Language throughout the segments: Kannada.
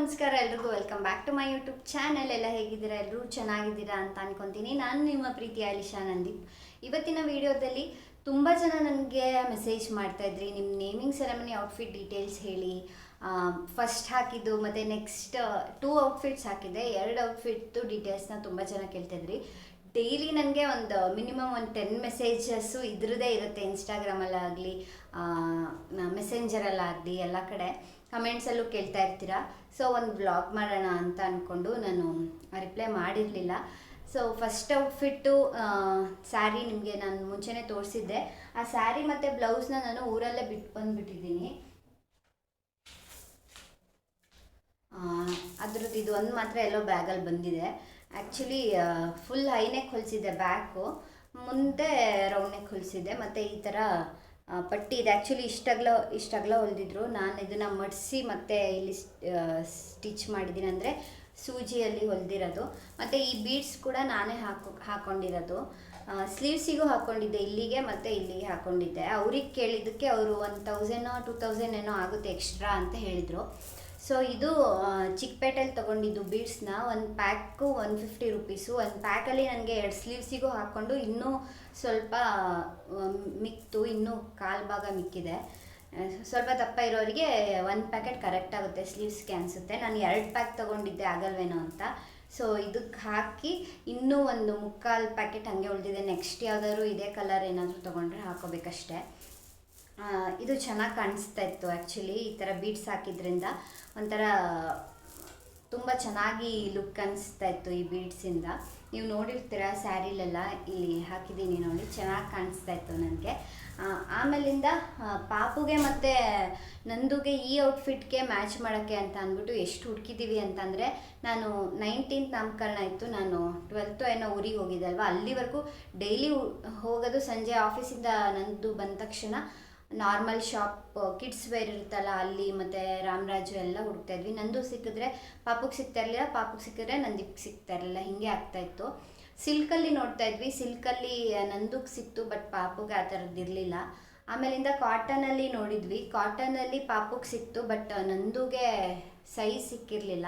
ನಮಸ್ಕಾರ ಎಲ್ರಿಗೂ welcome back to my YouTube channel ಎಲ್ಲ ಹೇಗಿದ್ದೀರಾ? ಎಲ್ಲರೂ ಚೆನ್ನಾಗಿದ್ದೀರಾ ಅಂತ ಅನ್ಕೊಂತೀನಿ. ನಾನು ನಿಮ್ಮ ಪ್ರೀತಿ ಅಲಿಶಾ ನಂದೀಪ್. ಇವತ್ತಿನ ವಿಡಿಯೋದಲ್ಲಿ ತುಂಬ ಜನ ನನಗೆ ಮೆಸೇಜ್ ಮಾಡ್ತಾ ಇದ್ರಿ. ನಿಮ್ಮ ನೇಮಿಂಗ್ ಸೆರೆಮನಿ ಔಟ್ಫಿಟ್ ಡೀಟೇಲ್ಸ್ ಹೇಳಿ. ಫಸ್ಟ್ ಹಾಕಿದ್ದು, ಮತ್ತು ನೆಕ್ಸ್ಟ್ ಟೂ ಔಟ್ಫಿಟ್ಸ್ ಹಾಕಿದ್ದೆ. ಎರಡು ಔಟ್ಫಿಟ್ದು ಡೀಟೇಲ್ಸ್ನ ತುಂಬ ಜನ ಕೇಳ್ತಾಯಿದ್ರಿ ಡೈಲಿ ನನಗೆ ಒಂದು ಮಿನಿಮಮ್ ಒಂದು ಟೆನ್ ಮೆಸೇಜಸ್ಸು ಇದ್ರದ್ದೇ ಇರುತ್ತೆ. ಇನ್ಸ್ಟಾಗ್ರಾಮಲ್ಲಾಗಲಿ ಮೆಸೆಂಜರಲ್ಲಾಗಲಿ ಎಲ್ಲ ಕಡೆ. ಕಮೆಂಟ್ಸಲ್ಲೂ ಕೇಳ್ತಾ ಇರ್ತೀರಾ? ಸೊ ಒಂದು ಬ್ಲಾಗ್ ಮಾಡೋಣ ಅಂತ ಅಂದ್ಕೊಂಡು ನಾನು ರಿಪ್ಲೈ ಮಾಡಿರಲಿಲ್ಲ. ಸೊ ಫಸ್ಟ್ ಔಟ್ಫಿಟ್ಟು ಸ್ಯಾರಿ ನಿಮಗೆ ನಾನು ಮುಂಚೆನೇ ತೋರಿಸಿದ್ದೆ. ಆ ಸ್ಯಾರಿ ಮತ್ತು ಬ್ಲೌಸ್ನ ನಾನು ಊರಲ್ಲೇ ಬಿಟ್ಟು ಬಂದುಬಿಟ್ಟಿದ್ದೀನಿ. ಅದ್ರದ್ದು ಇದು ಒಂದು ಮಾತ್ರ ಎಲ್ಲೋ ಬ್ಯಾಗಲ್ಲಿ ಬಂದಿದೆ. ಆ್ಯಕ್ಚುಲಿ ಫುಲ್ ಹೈನೆಕ್ ಹೊಲಿಸಿದ್ದೆ ಬ್ಯಾಕು ಮುಂದೆ ರೌಂಡ್ ನೆಕ್ ಹೊಲಿಸಿದ್ದೆ ಮತ್ತು ಈ ಥರ ಪಟ್ಟಿ ಇದು ಆ್ಯಕ್ಚುಲಿ ಇಷ್ಟಗ್ಲ ಇಷ್ಟಗ್ಲ ಹೊಲಿದಿದ್ರು. ನಾನು ಇದನ್ನು ಮಡಿಸಿ ಮತ್ತೆ ಇಲ್ಲಿ ಸ್ಟಿಚ್ ಮಾಡಿದ್ದೀನಿ ಅಂದರೆ ಸೂಜಿಯಲ್ಲಿ ಹೊಲಿದಿರೋದು. ಮತ್ತು ಈ ಬೀಡ್ಸ್ ಕೂಡ ನಾನೇ ಹಾಕೋ ಹಾಕ್ಕೊಂಡಿರೋದು ಸ್ಲೀವ್ಸಿಗೂ ಹಾಕ್ಕೊಂಡಿದ್ದೆ ಇಲ್ಲಿಗೆ ಮತ್ತು ಇಲ್ಲಿಗೆ ಹಾಕ್ಕೊಂಡಿದ್ದೆ ಅವ್ರಿಗೆ ಕೇಳಿದ್ದಕ್ಕೆ ಅವರು ಒನ್ ತೌಸಂಡ್ ಟೂ ತೌಸಂಡ್ ಏನೋ ಆಗುತ್ತೆ ಎಕ್ಸ್ಟ್ರಾ ಅಂತ ಹೇಳಿದರು. ಸೊ ಇದು ಚಿಕ್ಕಪೇಟೆಯಲ್ಲಿ ತೊಗೊಂಡಿದ್ದು ಬೀಡ್ಸ್ನ ಒಂದು ಪ್ಯಾಕು ಒನ್ ಫಿಫ್ಟಿ ರುಪೀಸು ಒಂದು ಪ್ಯಾಕಲ್ಲಿ ನನಗೆ ಎರಡು ಸ್ಲೀವ್ಸಿಗೂ ಹಾಕ್ಕೊಂಡು ಇನ್ನೂ ಸ್ವಲ್ಪ ಮಿಕ್ತು, ಇನ್ನೂ ಕಾಲು ಭಾಗ ಮಿಕ್ಕಿದೆ. ಸ್ವಲ್ಪ ದಪ್ಪ ಇರೋರಿಗೆ ಒಂದು ಪ್ಯಾಕೆಟ್ ಕರೆಕ್ಟ್ ಆಗುತ್ತೆ ಸ್ಲೀವ್ಸ್ಗೆ ಅನಿಸುತ್ತೆ. ನಾನು ಎರಡು ಪ್ಯಾಕ್ ತೊಗೊಂಡಿದ್ದೆ, ಆಗಲ್ವೇನೋ ಅಂತ. ಸೊ ಇದಕ್ಕೆ ಹಾಕಿ ಇನ್ನೂ ಒಂದು ಮುಕ್ಕಾಲು ಪ್ಯಾಕೆಟ್ ಹಾಗೆ ಉಳಿದಿದೆ. ನೆಕ್ಸ್ಟ್ ಯಾವುದಾದ್ರು ಇದೇ ಕಲರ್ ಏನಾದರೂ ತೊಗೊಂಡ್ರೆ ಹಾಕೋಬೇಕಷ್ಟೇ. ಇದು ಚೆನ್ನಾಗಿ ಕಾಣಿಸ್ತಾ ಇತ್ತು ಆ್ಯಕ್ಚುಲಿ ಈ ಥರ ಬೀಡ್ಸ್ ಹಾಕಿದ್ರಿಂದ. ಒಂಥರ, ತುಂಬ ಚೆನ್ನಾಗಿ ಲುಕ್ ಅನಿಸ್ತಾ ಇತ್ತು ಈ ಬೀಡ್ಸಿಂದ ನೀವು ನೋಡಿರ್ತೀರ ಸ್ಯಾರಿಲೆಲ್ಲ, ಇಲ್ಲಿ ಹಾಕಿದ್ದೀನಿ ನೋಡಿ, ಚೆನ್ನಾಗಿ ಕಾಣಿಸ್ತಾ ಇತ್ತು ನನಗೆ. ಆಮೇಲಿಂದ ಪಾಪುಗೆ ಮತ್ತು ನಂದುಗೆ ಈ ಔಟ್ಫಿಟ್ಗೆ ಮ್ಯಾಚ್ ಮಾಡೋಕ್ಕೆ ಅಂತ ಅಂದ್ಬಿಟ್ಟು ಎಷ್ಟು ಹುಡುಕಿದ್ದೀವಿ ಅಂತಂದರೆ, ನಾನು ನೈನ್ಟೀನ್ತ್ ನಾಮಕರಣ ಇತ್ತು. ನಾನು ಟ್ವೆಲ್ತು ಏನೋ ಊರಿಗೆ ಹೋಗಿದ್ದೆ ಅಲ್ವಾ? ಅಲ್ಲಿವರೆಗೂ ಡೈಲಿ ಹೋಗೋದು ಸಂಜೆ ಆಫೀಸಿಂದ ನಂದು ಬಂದ ತಕ್ಷಣ ನಾರ್ಮಲ್ ಶಾಪ್ ಕಿಡ್ಸ್ ವೇರ್ ಇರುತ್ತಲ್ಲ ಅಲ್ಲಿ ಮತ್ತು ರಾಮರಾಜು ಎಲ್ಲ ಹುಡುಕ್ತಾ ಇದ್ವಿ. ನಂದು ಸಿಕ್ಕಿದ್ರೆ ಪಾಪುಗೆ ಸಿಗ್ತಾ ಇರಲಿಲ್ಲ, ಪಾಪುಗೆ ಸಿಕ್ಕಿದ್ರೆ ನಂದಿಗೆ ಸಿಗ್ತಾ ಇರಲಿಲ್ಲ. ಹಿಂಗೆ ಆಗ್ತಾ ಇತ್ತು. ಸಿಲ್ಕಲ್ಲಿ ನೋಡ್ತಾ ಇದ್ವಿ. ಸಿಲ್ಕಲ್ಲಿ ನಂದುಗೆ ಸಿಕ್ತು, ಬಟ್ ಪಾಪುಗೆ ಆ ಥರದ್ದು ಇರಲಿಲ್ಲ. ಆಮೇಲಿಂದ ಕಾಟನಲ್ಲಿ ನೋಡಿದ್ವಿ. ಕಾಟನಲ್ಲಿ ಪಾಪುಗೆ ಸಿಕ್ತು, ಬಟ್ ನಂದುಗೆ ಸೈಜ್ ಸಿಕ್ಕಿರಲಿಲ್ಲ.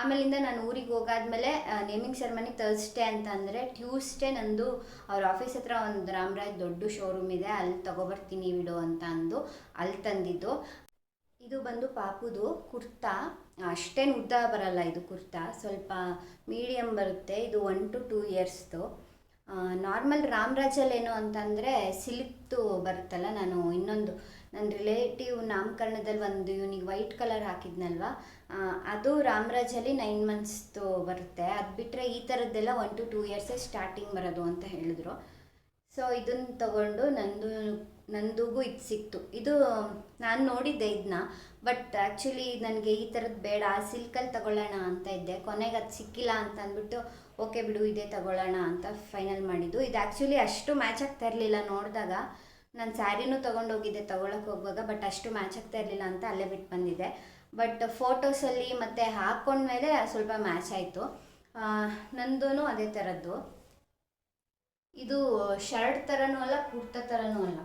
ಆಮೇಲಿಂದ ನಾನು ಊರಿಗೆ ಹೋಗಾದ್ಮೇಲೆ ನೇಮಿಂಗ್ ಸೆರೆಮನಿ ತರ್ಸ್ಡೇ ಅಂತ ಅಂದರೆ ಟ್ಯೂಸ್ಡೇ ನಂದು ಅವ್ರ ಆಫೀಸ್ ಹತ್ರ ಒಂದು ರಾಮರಾಜ್ ದೊಡ್ಡ ಶೋರೂಮ್ ಇದೆ. ಅಲ್ಲಿ ತೊಗೊಬರ್ತೀನಿ ವಿಡೋ ಅಂತ ಅಂದು ಅಲ್ಲಿ ತಂದಿದ್ದು. ಇದು ಬಂದು ಪಾಪುದು ಕುರ್ತಾ. ಅಷ್ಟೇನು ಉದ್ದ ಬರಲ್ಲ ಇದು ಕುರ್ತಾ. ಸ್ವಲ್ಪ ಮೀಡಿಯಮ್ ಬರುತ್ತೆ. ಇದು ಒನ್ ಟು ಟೂ ಇಯರ್ಸ್ದು ನಾರ್ಮಲ್ ರಾಮರಾಜಲ್ಲೇನು ಅಂತಂದರೆ ಸಿಲ್ಕ್ದು ಬರುತ್ತಲ್ಲ, ನಾನು ಇನ್ನೊಂದು ನನ್ನ ರಿಲೇಟಿವ್ ನಾಮಕರಣದಲ್ಲಿ ಒಂದು ಇವನಿಗೆ ವೈಟ್ ಕಲರ್ ಹಾಕಿದ್ನಲ್ವಾ? ಅದು ರಾಮರಾಜಲ್ಲಿ ನೈನ್ ಮಂತ್ಸ್ದು ಬರುತ್ತೆ. ಅದು ಬಿಟ್ಟರೆ ಈ ಥರದ್ದೆಲ್ಲ ಒನ್ ಟು ಟೂ ಇಯರ್ಸೇ ಸ್ಟಾರ್ಟಿಂಗ್ ಬರೋದು ಅಂತ ಹೇಳಿದ್ರು. ಸೊ, ಇದನ್ನು ತಗೊಂಡು ನಂದು, ನಂದುಗೂ ಇದು ಸಿಕ್ತು. ಇದು ನಾನು ನೋಡಿದ್ದೆ ಇದನ್ನ ಬಟ್ ಆ್ಯಕ್ಚುಲಿ ನನಗೆ ಈ ಥರದ್ದು ಬೇಡ ಸಿಲ್ಕಲ್ಲಿ ತಗೊಳ್ಳೋಣ ಅಂತ ಇದ್ದೆ. ಕೊನೆಗೆ ಅದು ಸಿಕ್ಕಿಲ್ಲ ಅಂತ ಅಂದ್ಬಿಟ್ಟು, ಓಕೆ ಬಿಡು, ಇದೇ ತಗೊಳ್ಳೋಣ ಅಂತ ಫೈನಲ್ ಮಾಡಿದ್ದು. ಇದು ಆ್ಯಕ್ಚುಲಿ ಅಷ್ಟು ಮ್ಯಾಚ್ ಆಗ್ತಾ ಇರಲಿಲ್ಲ ನೋಡಿದಾಗ. ನಾನು ಸ್ಯಾರಿನೂ ತೊಗೊಂಡೋಗಿದ್ದೆ ತೊಗೊಳಕ್ಕೆ ಹೋಗುವಾಗ ಬಟ್ ಅಷ್ಟು ಮ್ಯಾಚ್ ಆಗ್ತಾ ಇರಲಿಲ್ಲ ಅಂತ ಅಲ್ಲೇ ಬಿಟ್ಟು ಬಂದಿದ್ದೆ. ಬಟ್ ಫೋಟೋಸಲ್ಲಿ ಮತ್ತು ಹಾಕ್ಕೊಂಡ್ಮೇಲೆ ಸ್ವಲ್ಪ ಮ್ಯಾಚ್ ಆಯಿತು. ನಂದೂ ಅದೇ ಥರದ್ದು ಇದು ಶರ್ಟ್ ಥರನೂ ಅಲ್ಲ, ಕುರ್ತಾ ಥರನೂ ಅಲ್ಲ.